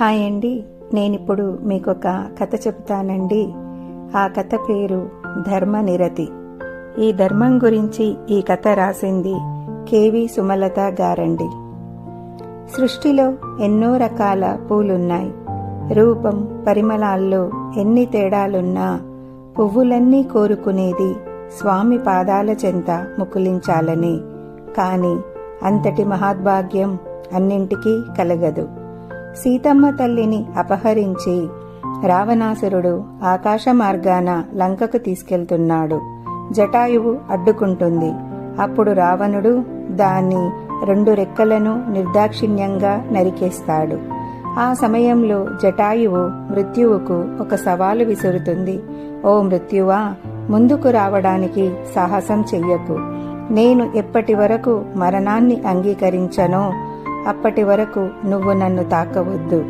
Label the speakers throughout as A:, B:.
A: Hi అండి. నేనిప్పుడు మీకొక కథ చెప్తానండి ఆ కథ పేరు ధర్మనిరతి ఈ ధర్మం గురించి ఈ కథ రాసింది కేవి సుమలత గారండి. సృష్టిలో ఎన్నో రకాల పూలున్నాయి. రూపం పరిమళాల్లో ఎన్ని తేడాలున్నా పువ్వులన్నీ కోరుకునేది స్వామి పాదాల చెంత ముకులించాలని కానీ అంతటి మహాద్భాగ్యం అన్నింటికీ కలగదు. సీతమ్మ తల్లిని అపహరించి రావణాసురుడు ఆకాశ మార్గాన లంకకు తీసుకెళ్తున్నాడు. జటాయువు అడ్డుకుంటుంది. అప్పుడు రావణుడు దాన్ని రెండు రెక్కలను నిర్దాక్షిణ్యంగా నరికేస్తాడు. ఆ సమయంలో జటాయువు మృత్యువుకు ఒక సవాలు విసురుతుంది. ఓ మృత్యువా ముందుకు రావడానికి సాహసం చెయ్యకు. నేను ఎప్పటి వరకు మరణాన్ని అంగీకరించనో అప్పటి వరకు నువ్వు నన్ను తాకవద్దు.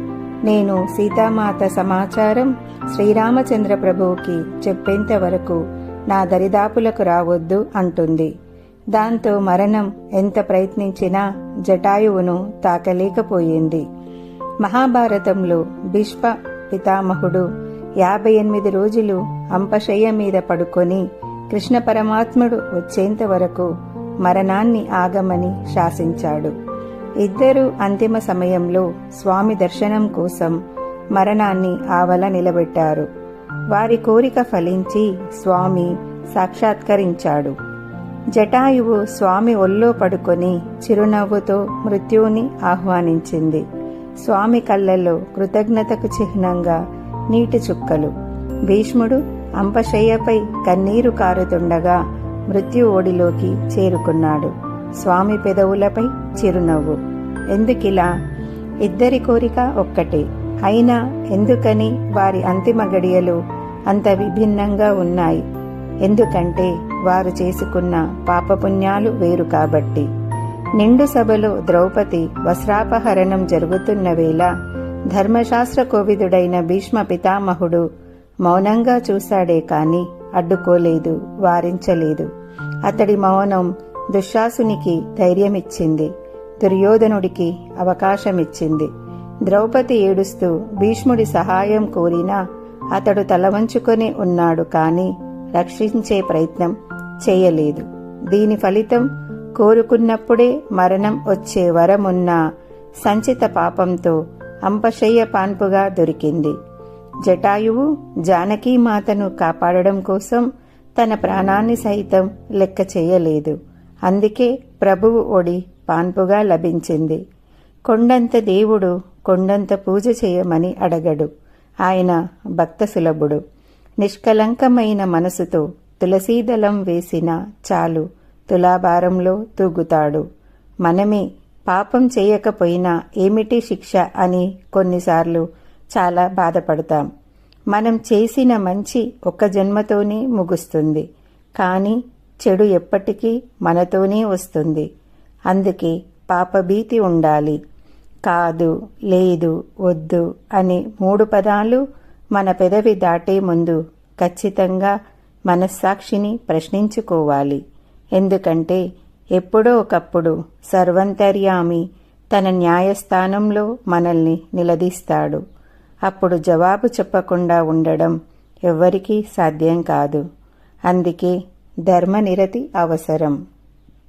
A: నేను సీతామాత సమాచారం శ్రీరామచంద్ర ప్రభువుకి చెప్పేంత వరకు నా దరిదాపులకు రావద్దు అంటుంది. దాంతో మరణం ఎంత ప్రయత్నించినా జటాయువును తాకలేకపోయింది. మహాభారతంలో భీష్మ పితామహుడు యాభై ఎనిమిది రోజులు అంపశయ్య మీద పడుకొని కృష్ణ పరమాత్ముడు వచ్చేంత వరకు మరణాన్ని ఆగమని శాసించాడు. ఇద్దరు అంతిమ సమయంలో స్వామి దర్శనం కోసం మరణాన్ని ఆవల నిలబెట్టారు. వారి కోరిక ఫలించి స్వామి సాక్షాత్కరించాడు. జటాయువు స్వామి ఒల్లో పడుకొని చిరునవ్వుతో మృత్యువుని ఆహ్వానించింది. స్వామి కళ్ళల్లో కృతజ్ఞతకు చిహ్నంగా నీటి చుక్కలు. భీష్ముడు అంపశయ్యపై కన్నీరు కారుతుండగా మృత్యు ఓడిలోకి చేరుకున్నాడు. స్వామి పెదవులపై చిరునవ్వు. ఎందుకిలా? ఇద్దరి కోరిక ఒక్కటే. అయినా ఎందుకని వారి అంతిమ గడియలు అంత విభిన్నంగా ఉన్నాయి? ఎందుకంటే వారు చేసుకున్న పాపపుణ్యాలు వేరు కాబట్టి. నిండు సభలో ద్రౌపది వస్త్రాపహరణం జరుగుతున్న వేళ ధర్మశాస్త్ర కోవిదుడైన భీష్మ పితామహుడు మౌనంగా చూశాడే కాని అడ్డుకోలేదు వారించలేదు. అతడి మౌనం దుశ్శాసునికి ధైర్యమిచ్చింది. దుర్యోధనుడికి అవకాశమిచ్చింది. ద్రౌపది ఏడుస్తూ భీష్ముడి సహాయం కోరినా అతడు తలవంచుకొని ఉన్నాడు కాని రక్షించే ప్రయత్నం చేయలేదు. దీని ఫలితం కోరుకున్నప్పుడే మరణం వచ్చే వరమున్న సంచిత పాపంతో అంపశయ్య పాన్పుగా దొరికింది. జటాయువు జానకీమాతను కాపాడడం కోసం తన ప్రాణాన్ని సైతం లెక్క చేయలేదు అందుకే ప్రభువు ఒడి పాన్పుగా లభించింది. కొండంత దేవుడు కొండంత పూజ చేయమని అడగడు. ఆయన భక్త సులభుడు నిష్కలంకమైన మనసుతో తులసీదళం వేసిన చాలు తులాభారంలో తూగుతాడు. మనమే పాపం చేయకపోయినా ఏమిటి శిక్ష అని కొన్నిసార్లు చాలా బాధపడతాం. మనం చేసిన మంచి ఒక జన్మతోనే ముగుస్తుంది. కానీ చెడు ఎప్పటికీ మనతోనే వస్తుంది. అందుకే పాపభీతి ఉండాలి. కాదు లేదు వద్దు అనే మూడు పదాలు మన పెదవి దాటే ముందు ఖచ్చితంగా మనస్సాక్షిని ప్రశ్నించుకోవాలి. ఎందుకంటే ఎప్పుడో ఒకప్పుడు సర్వంతర్యామి తన న్యాయస్థానంలో మనల్ని నిలదీస్తాడు. అప్పుడు జవాబు చెప్పకుండా ఉండడం ఎవ్వరికీ సాధ్యం కాదు. అందుకే ధర్మనిరతి అవసరం.